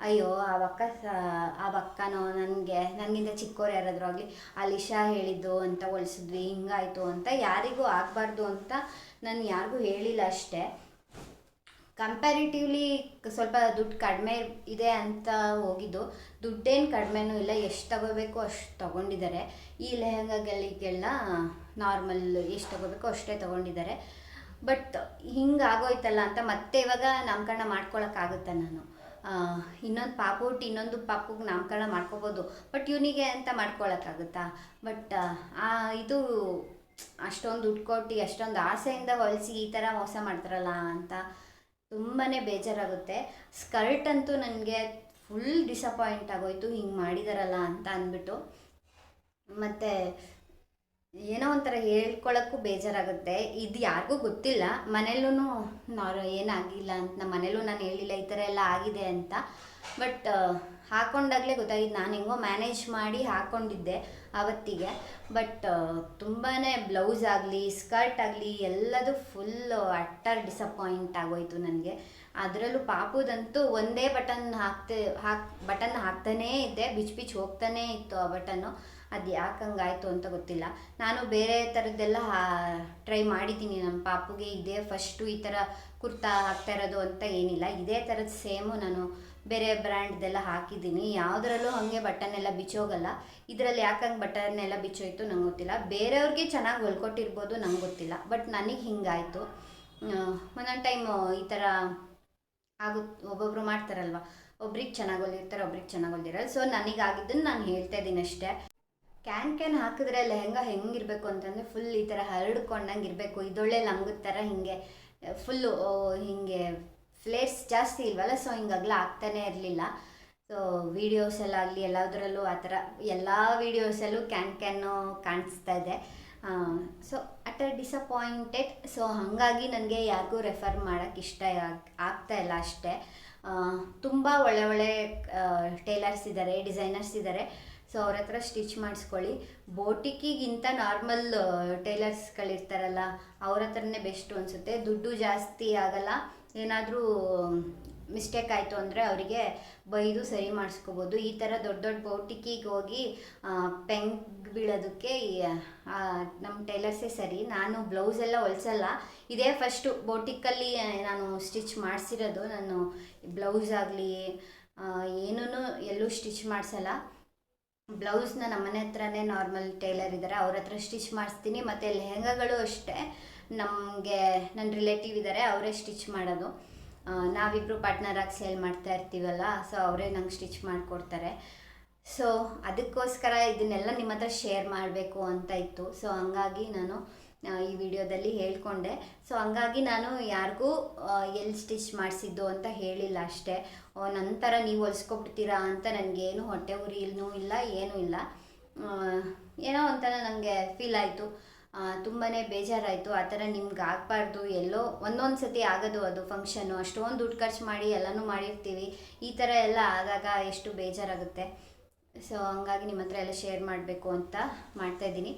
ಅಯ್ಯೋ, ಆ ಅಕ್ಕ ಆ ಅಕ್ಕನೋ ನನಗೆ, ನನಗಿಂತ ಚಿಕ್ಕೋರು ಯಾರಾದರೂ ಆಗಲಿ, ಅಲಿಶಾ ಹೇಳಿದ್ದು ಅಂತ ಹೊಲ್ಸಿದ್ವಿ, ಹಿಂಗಾಯಿತು ಅಂತ ಯಾರಿಗೂ ಆಗಬಾರ್ದು ಅಂತ ನಾನು ಯಾರಿಗೂ ಹೇಳಿಲ್ಲ ಅಷ್ಟೇ. ಕಂಪ್ಯಾರಿಟಿವ್ಲಿ ಸ್ವಲ್ಪ ದುಡ್ಡು ಕಡಿಮೆ ಇದೆ ಅಂತ ಹೋಗಿದ್ದು, ದುಡ್ಡೇನು ಕಡಿಮೆನೂ ಇಲ್ಲ, ಎಷ್ಟು ತಗೋಬೇಕು ಅಷ್ಟು ತಗೊಂಡಿದ್ದಾರೆ. ಈ ಲೆಹಂಗಾಗಳಿಗೆಲ್ಲ ನಾರ್ಮಲ್ ಎಷ್ಟು ತಗೋಬೇಕು ಅಷ್ಟೇ ತಗೊಂಡಿದ್ದಾರೆ. ಬಟ್ ಹಿಂಗಾಗೋಯ್ತಲ್ಲ ಅಂತ ಮತ್ತೆ ಇವಾಗ ನಾಮಕರಣ ಮಾಡ್ಕೊಳಕ್ಕಾಗುತ್ತಾ ನಾನು. ಇನ್ನೊಂದು ಪಾಪು ಇನ್ನೊಂದು ಪಾಪುಗೆ ನಾಮಕರಣ ಮಾಡ್ಕೋಬೋದು. ಬಟ್ ಇವನಿಗೆ ಅಂತ ಮಾಡ್ಕೊಳಕ್ಕಾಗುತ್ತಾ ಬಟ್, ಆ ಇದು ಅಷ್ಟೊಂದು ದುಡ್ಡು ಕೊಟ್ಟು ಅಷ್ಟೊಂದು ಆಸೆಯಿಂದ ಹೊಲಿಸಿ ಈ ಥರ ಮೋಸ ಮಾಡ್ತಾರಲ್ಲ ಅಂತ ತುಂಬಾ ಬೇಜಾರಾಗುತ್ತೆ. ಸ್ಕರ್ಟ್ ಅಂತೂ ನನಗೆ ಫುಲ್ ಡಿಸಪಾಯಿಂಟ್ ಆಗೋಯ್ತು ಹಿಂಗೆ ಮಾಡಿದಾರಲ್ಲ ಅಂತ ಅಂದ್ಬಿಟ್ಟು. ಮತ್ತು ಏನೋ ಒಂಥರ ಹೇಳ್ಕೊಳಕ್ಕೂ ಬೇಜಾರಾಗುತ್ತೆ. ಇದು ಯಾರಿಗೂ ಗೊತ್ತಿಲ್ಲ. ಮನೇಲೂ ನಾವು ಏನಾಗಿಲ್ಲ ಅಂತ ನಮ್ಮ ಮನೇಲೂ ನಾನು ಹೇಳಿಲ್ಲ, ಈ ಥರ ಎಲ್ಲ ಆಗಿದೆ ಅಂತ. ಬಟ್ ಹಾಕೊಂಡಾಗಲೇ ಗೊತ್ತಾಗಿದ್ದು ನಾನು ಹೆಂಗೋ ಮ್ಯಾನೇಜ್ ಮಾಡಿ ಹಾಕ್ಕೊಂಡಿದ್ದೆ ಆವತ್ತಿಗೆ ಬಟ್ ತುಂಬಾ ಬ್ಲೌಸ್ ಆಗಲಿ ಸ್ಕರ್ಟ್ ಆಗಲಿ, ಎಲ್ಲದು ಫುಲ್ ಅಟ್ಟರ್ ಡಿಸಪಾಯಿಂಟ್ ಆಗೋಯ್ತು ನನಗೆ. ಅದರಲ್ಲೂ ಪಾಪುದಂತೂ ಒಂದೇ ಬಟನ್ ಹಾಕ್ತೆ, ಹಾಕ್ ಬಟನ್ ಹಾಕ್ತಾನೇ ಇದ್ದೆ. ಬಿಚ್ ಬಿಚ್ ಹೋಗ್ತಾನೇ ಇತ್ತು ಆ ಬಟನ್ನು ಅದು ಯಾಕೆ ಹಂಗಾಯ್ತು ಅಂತ ಗೊತ್ತಿಲ್ಲ. ನಾನು ಬೇರೆ ಥರದ್ದೆಲ್ಲ ಟ್ರೈ ಮಾಡಿದ್ದೀನಿ. ನಮ್ಮ ಪಾಪುಗೆ ಇದೇ ಫಸ್ಟು ಈ ಥರ ಕುರ್ತಾ ಹಾಕ್ತಾ ಇರೋದು ಅಂತ ಏನಿಲ್ಲ. ಇದೇ ಥರದ ಸೇಮು ನಾನು ಬೇರೆ ಬ್ರ್ಯಾಂಡ್ದೆಲ್ಲ ಹಾಕಿದ್ದೀನಿ. ಯಾವುದರಲ್ಲೂ ಹಾಗೆ ಬಟನೆಲ್ಲ ಬಿಚ್ಚೋಗಲ್ಲ. ಇದರಲ್ಲಿ ಯಾಕೆ ಹಂಗೆ ಬಟನ್ ಎಲ್ಲ ಬಿಚ್ಚೋಯ್ತು ನಂಗೆ ಗೊತ್ತಿಲ್ಲ. ಬೇರೆಯವ್ರಿಗೆ ಚೆನ್ನಾಗಿ ಹೊಲ್ಕೊಟ್ಟಿರ್ಬೋದು ನಂಗೆ ಗೊತ್ತಿಲ್ಲ. ಬಟ್ ನನಗೆ ಹಿಂಗಾಯಿತು. ಒಂದೊಂದು ಟೈಮು ಈ ಥರ ಆಗುತ್ತೆ ಒಬ್ಬೊಬ್ರು ಮಾಡ್ತಾರಲ್ವ? ಒಬ್ರಿಗೆ ಚೆನ್ನಾಗಿ ಹೊಲಿರ್ತಾರೆ, ಒಬ್ರಿಗೆ ಚೆನ್ನಾಗಿ ಹೊಲಿದಿರಲ್ಲ. ಸೊ ನನಗಾಗಿದ್ದನ್ನು ನಾನು ಹೇಳ್ತಾ ಇದ್ದೀನಿ ಅಷ್ಟೇ. ಕ್ಯಾನ್ ಕ್ಯಾನ್ ಹಾಕಿದ್ರೆ ಲೆಹಂಗ ಹೆಂಗಿರಬೇಕು ಅಂತಂದರೆ ಫುಲ್ ಈ ಥರ ಹರಡ್ಕೊಂಡಂಗೆ ಇರಬೇಕು. ಇದೊಳ್ಳೆ ಲಂಗದ ಥರ ಹಿಂಗೆ ಫುಲ್ಲು ಹಿಂಗೆ ಫ್ಲೇರ್ಸ್ ಜಾಸ್ತಿ ಇಲ್ವಲ್ಲ ಸೊ ಹಿಂಗಾಗಲ ಆಗ್ತಾನೆ ಇರಲಿಲ್ಲ. ಸೊ ವೀಡಿಯೋಸಲ್ಲಾಗಲಿ ಎಲ್ಲದರಲ್ಲೂ ಆ ಥರ ಎಲ್ಲ ವೀಡಿಯೋಸಲ್ಲೂ ಕ್ಯಾನ್ ಕ್ಯಾನು ಕಾಣಿಸ್ತಾ ಇದೆ. So at a disappointed so ಹಾಗಾಗಿ ನನಗೆ ಯಾರಿಗೂ ರೆಫರ್ ಮಾಡೋಕ್ಕೆ ಇಷ್ಟ ಆಗ್ತಾ ಇಲ್ಲ ಅಷ್ಟೇ. ತುಂಬ ಒಳ್ಳೆ ಒಳ್ಳೆ ಟೇಲರ್ಸ್ ಇದ್ದಾರೆ ಡಿಸೈನರ್ಸ್ ಇದ್ದಾರೆ ಸೊ ಅವ್ರ ಹತ್ರ ಸ್ಟಿಚ್ ಮಾಡಿಸ್ಕೊಳ್ಳಿ. ಬೋಟಿಕಿಗಿಂತ ನಾರ್ಮಲ್ ಟೈಲರ್ಸ್ಗಳಿರ್ತಾರಲ್ಲ ಅವ್ರ ಹತ್ರನೇ ಬೆಸ್ಟ್ ಅನಿಸುತ್ತೆ. ದುಡ್ಡು ಜಾಸ್ತಿ ಆಗಲ್ಲ. ಏನಾದರೂ ಮಿಸ್ಟೇಕ್ ಆಯಿತು ಅಂದರೆ ಅವರಿಗೆ ಬೈದು ಸರಿ ಮಾಡಿಸ್ಕೋಬೋದು. ಈ ಥರ ದೊಡ್ಡ ದೊಡ್ಡ ಬೋಟಿಕಿಗೆ ಹೋಗಿ ಪೆಂಗ್ ಬೀಳೋದಕ್ಕೆ ನಮ್ಮ ಟೈಲರ್ಸೇ ಸರಿ. ನಾನು ಬ್ಲೌಸ್ ಎಲ್ಲ ಹೊಲ್ಸಲ್ಲ. ಇದೇ ಫಸ್ಟು ಬೋಟಿಕಲ್ಲಿ ನಾನು ಸ್ಟಿಚ್ ಮಾಡಿಸಿರೋದು. ನಾನು ಬ್ಲೌಸ್ ಆಗಲಿ ಏನೂ ಎಲ್ಲೂ ಸ್ಟಿಚ್ ಮಾಡಿಸಲ್ಲ. ಬ್ಲೌಸ್ನ ನಮ್ಮನೆ ಹತ್ರನೇ ನಾರ್ಮಲ್ ಟೈಲರ್ ಇದ್ದಾರೆ ಅವ್ರ ಹತ್ರ ಸ್ಟಿಚ್ ಮಾಡಿಸ್ತೀನಿ, ಮತ್ತು ಲೆಹೆಂಗಾಗಳು ಅಷ್ಟೇ. ನಮಗೆ ನನ್ನ ರಿಲೇಟಿವ್ ಇದ್ದಾರೆ ಅವರೇ ಸ್ಟಿಚ್ ಮಾಡೋದು. ನಾವಿಬ್ಬರು ನಾವಿಬ್ಬರು ಪಾರ್ಟ್ನರಾಗಿ ಸೇಲ್ ಮಾಡ್ತಾ ಇರ್ತೀವಲ್ಲ, ಸೊ ಅವರೇ ನಂಗೆ ಸ್ಟಿಚ್ ಮಾಡಿಕೊಡ್ತಾರೆ. ಸೊ, ಅದಕ್ಕೋಸ್ಕರ ಇದನ್ನೆಲ್ಲ ನಿಮ್ಮ ಹತ್ರ ಶೇರ್ ಮಾಡಬೇಕು ಅಂತ ಇತ್ತು. ಸೊ, ಹಂಗಾಗಿ ನಾನು ಈ ವಿಡಿಯೋದಲ್ಲಿ ಹೇಳ್ಕೊಂಡೆ. ಸೊ ಹಂಗಾಗಿ ನಾನು ಯಾರಿಗೂ ಎಲ್ಲಿ ಸ್ಟಿಚ್ ಮಾಡಿಸಿದ್ದು ಅಂತ ಹೇಳಿಲ್ಲ ಅಷ್ಟೇ. ನಂತರ ನೀವು ಹೊಲಿಸ್ಕೊಬಿಡ್ತೀರಾ ಅಂತ ನನಗೇನು ಹೊಟ್ಟೆ ಉರಿನೂ ಇಲ್ಲ, ಏನೂ ಇಲ್ಲ. ಏನೋ ಒಂಥರ ನನಗೆ ಫೀಲ್ ಆಯಿತು. ತುಂಬಾ ಬೇಜಾರಾಯಿತು. ಆ ಥರ ನಿಮ್ಗೆ ಆಗಬಾರ್ದು. ಎಲ್ಲೋ ಒಂದೊಂದು ಸತಿ ಆಗೋದು ಅದು ಫಂಕ್ಷನ್ನು ಅಷ್ಟೊಂದು ದುಡ್ಡು ಖರ್ಚು ಮಾಡಿ ಎಲ್ಲನೂ ಮಾಡಿರ್ತೀವಿ. ಈ ಥರ ಎಲ್ಲ ಆದಾಗ ಎಷ್ಟು ಬೇಜಾರಾಗುತ್ತೆ. ಸೊ ಹಂಗಾಗಿ ನಿಮ್ಮ ಹತ್ರ ಎಲ್ಲ ಶೇರ್ ಮಾಡಬೇಕು ಅಂತ ಮಾಡ್ತಾಯಿದ್ದೀನಿ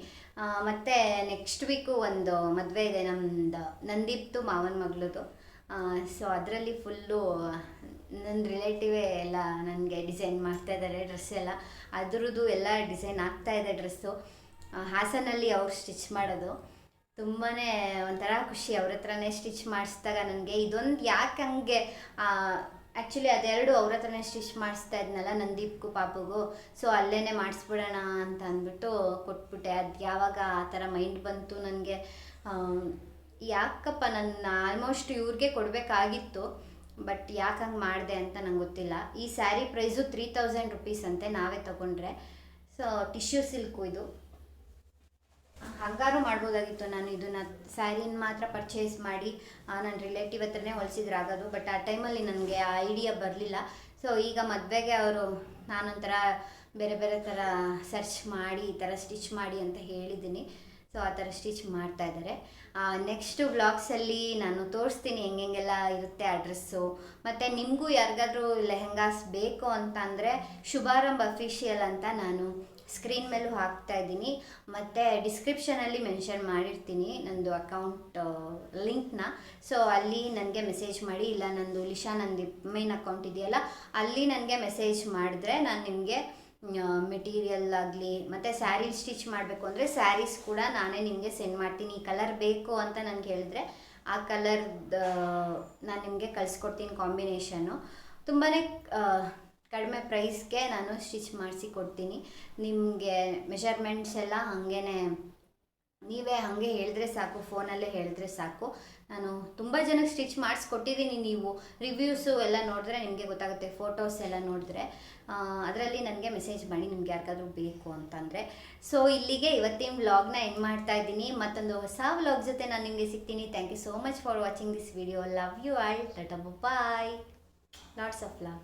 ಮತ್ತು ನೆಕ್ಸ್ಟ್ ವೀಕು ಒಂದು ಮದುವೆ ಇದೆ ನಮ್ಮದು ನಂದೀಪ್ತು ಮಾವನ ಮಗಳದು. ಸೊ ಅದರಲ್ಲಿ ಫುಲ್ಲು ನನ್ನ ರಿಲೇಟಿವೇ ಎಲ್ಲ ನನಗೆ ಡಿಸೈನ್ ಮಾಡ್ತಾ ಇದ್ದಾರೆ ಡ್ರೆಸ್ ಎಲ್ಲ. ಅದ್ರದ್ದು ಎಲ್ಲ ಡಿಸೈನ್ ಆಗ್ತಾ ಇದೆ ಡ್ರೆಸ್ಸು ಹಾಸನಲ್ಲಿ ಅವ್ರು ಸ್ಟಿಚ್ ಮಾಡೋದು. ತುಂಬಾ ಒಂಥರ ಖುಷಿ, ಅವ್ರ ಹತ್ರನೇ ಸ್ಟಿಚ್ ಮಾಡಿಸಿದಾಗ ನನಗೆ. ಇದೊಂದು ಯಾಕೆ ಹಂಗೆ ಆ್ಯಕ್ಚುಲಿ ಅದೆರಡು ಅವ್ರ ಹತ್ರನೇ ಸ್ಟಿಚ್ ಮಾಡಿಸ್ತಾ ಇದ್ನಲ್ಲ ನಂದೀಪ್ಗೂ ಪಾಪುಗೂ. ಸೊ ಅಲ್ಲೇ ಮಾಡಿಸ್ಬಿಡೋಣ ಅಂತ ಅಂದ್ಬಿಟ್ಟು ಕೊಟ್ಬಿಟ್ಟೆ. ಅದು ಯಾವಾಗ ಆ ಥರ ಮೈಂಡ್ ಬಂತು ನನಗೆ. ಯಾಕಪ್ಪ ನನ್ನ ಆಲ್ಮೋಸ್ಟ್ ಇವ್ರಿಗೆ ಕೊಡಬೇಕಾಗಿತ್ತು. ಬಟ್ ಯಾಕೆ ಹಂಗೆ ಮಾಡಿದೆ ಅಂತ ನಂಗೆ ಗೊತ್ತಿಲ್ಲ. ಈ sari price three thousand rupees ಅಂತೆ ನಾವೇ ತೊಗೊಂಡ್ರೆ. ಸೊ ಟಿಶ್ಯೂ ಸಿಲ್ಕು ಇದು. ಹಂಗಾರು ಮಾಡ್ಬೋದಾಗಿತ್ತು. ನಾನು ಇದನ್ನ ಸ್ಯಾರಿನ ಮಾತ್ರ ಪರ್ಚೇಸ್ ಮಾಡಿ ನನ್ನ ರಿಲೇಟಿವ್ ಹತ್ರನೇ ಹೊಲಿಸಿದ್ರಾಗೋದು ಬಟ್ ಆ ಟೈಮಲ್ಲಿ ನನಗೆ ಆ ಐಡಿಯಾ ಬರಲಿಲ್ಲ. ಸೊ ಈಗ ಮದುವೆಗೆ ಅವರು ನಾನೊಂಥರ ಬೇರೆ ಬೇರೆ ಥರ ಸರ್ಚ್ ಮಾಡಿ, ಈ ಥರ ಸ್ಟಿಚ್ ಮಾಡಿ ಅಂತ ಹೇಳಿದ್ದೀನಿ. ಸೊ ಆ ಥರ ಸ್ಟಿಚ್ ಮಾಡ್ತಾ ಇದ್ದಾರೆ. ನೆಕ್ಸ್ಟು ಬ್ಲಾಗ್ಸಲ್ಲಿ ನಾನು ತೋರಿಸ್ತೀನಿ ಹೆಂಗೆಲ್ಲ ಇರುತ್ತೆ ಅಡ್ರೆಸ್ಸು ಡ್ರೆಸ್ಸು ಮತ್ತು ನಿಮಗೂ ಯಾರಿಗಾದ್ರೂ ಲೆಹೆಂಗಾಸ್ ಬೇಕು ಅಂತ ಅಂದರೆ ಶುಭಾರಂಭ ಅಫಿಷಿಯಲ್ ಅಂತ ನಾನು ಸ್ಕ್ರೀನ್ ಮೇಲೂ ಹಾಕ್ತಾ ಇದ್ದೀನಿ. ಮತ್ತು ಡಿಸ್ಕ್ರಿಪ್ಷನಲ್ಲಿ ಮೆನ್ಷನ್ ಮಾಡಿರ್ತೀನಿ ನಂದು ಅಕೌಂಟ್ ಲಿಂಕ್ನ ಸೊ ಅಲ್ಲಿ ನನಗೆ ಮೆಸೇಜ್ ಮಾಡಿ, ಇಲ್ಲ ನಂದು ಲಿಶಾ ನಂದು ಮೇನ್ ಅಕೌಂಟ್ ಇದೆಯಲ್ಲ, ಅಲ್ಲಿ ನನಗೆ ಮೆಸೇಜ್ ಮಾಡಿದ್ರೆ ನಾನು ನಿಮಗೆ ಮೆಟೀರಿಯಲ್ ಆಗಲಿ, ಮತ್ತು ಸ್ಯಾರಿ ಸ್ಟಿಚ್ ಮಾಡಬೇಕು ಅಂದರೆ ಸ್ಯಾರೀಸ್ ಕೂಡ ನಾನೇ ನಿಮಗೆ ಸೆಂಡ್ ಮಾಡ್ತೀನಿ. ಈ ಕಲರ್ ಬೇಕು ಅಂತ ನನಗೆ ಹೇಳಿದ್ರೆ ಆ ಕಲರ್ದು ನಾನು ನಿಮಗೆ ಕಳಿಸ್ಕೊಡ್ತೀನಿ ಕಾಂಬಿನೇಷನು ತುಂಬಾ ಕಡಿಮೆ ಪ್ರೈಸ್ಗೆ ನಾನು ಸ್ಟಿಚ್ ಮಾಡಿಸಿ ಕೊಡ್ತೀನಿ. ನಿಮಗೆ ಮೆಷರ್ಮೆಂಟ್ಸ್ ಎಲ್ಲ ಹಾಗೇ ನೀವೇ ಹಾಗೆ ಹೇಳಿದ್ರೆ ಸಾಕು, ಫೋನಲ್ಲೇ ಹೇಳಿದ್ರೆ ಸಾಕು. ನಾನು ತುಂಬ ಜನಕ್ಕೆ ಸ್ಟಿಚ್ ಮಾಡಿಸ್ಕೊಟ್ಟಿದ್ದೀನಿ ನೀವು. ರಿವ್ಯೂಸು ಎಲ್ಲ ನೋಡಿದ್ರೆ ನಿಮಗೆ ಗೊತ್ತಾಗುತ್ತೆ, ಫೋಟೋಸ್ ಎಲ್ಲ ನೋಡಿದ್ರೆ. ಅದರಲ್ಲಿ ನನಗೆ ಮೆಸೇಜ್ ಮಾಡಿ ನಿಮ್ಗೆ ಯಾರಿಗಾದ್ರೂ ಬೇಕು ಅಂತಂದರೆ. ಸೊ, ಇಲ್ಲಿಗೆ ಇವತ್ತಿನ ವ್ಲಾಗ್ನ ಎಂಡ್ ಮಾಡ್ತಾ ಇದ್ದೀನಿ. ಮತ್ತೊಂದು ಹೊಸ ವ್ಲಾಗ್ ಜೊತೆ ನಾನು ನಿಮಗೆ ಸಿಗ್ತೀನಿ. Thank you so much for watching this video love you all ta ta bye lots of love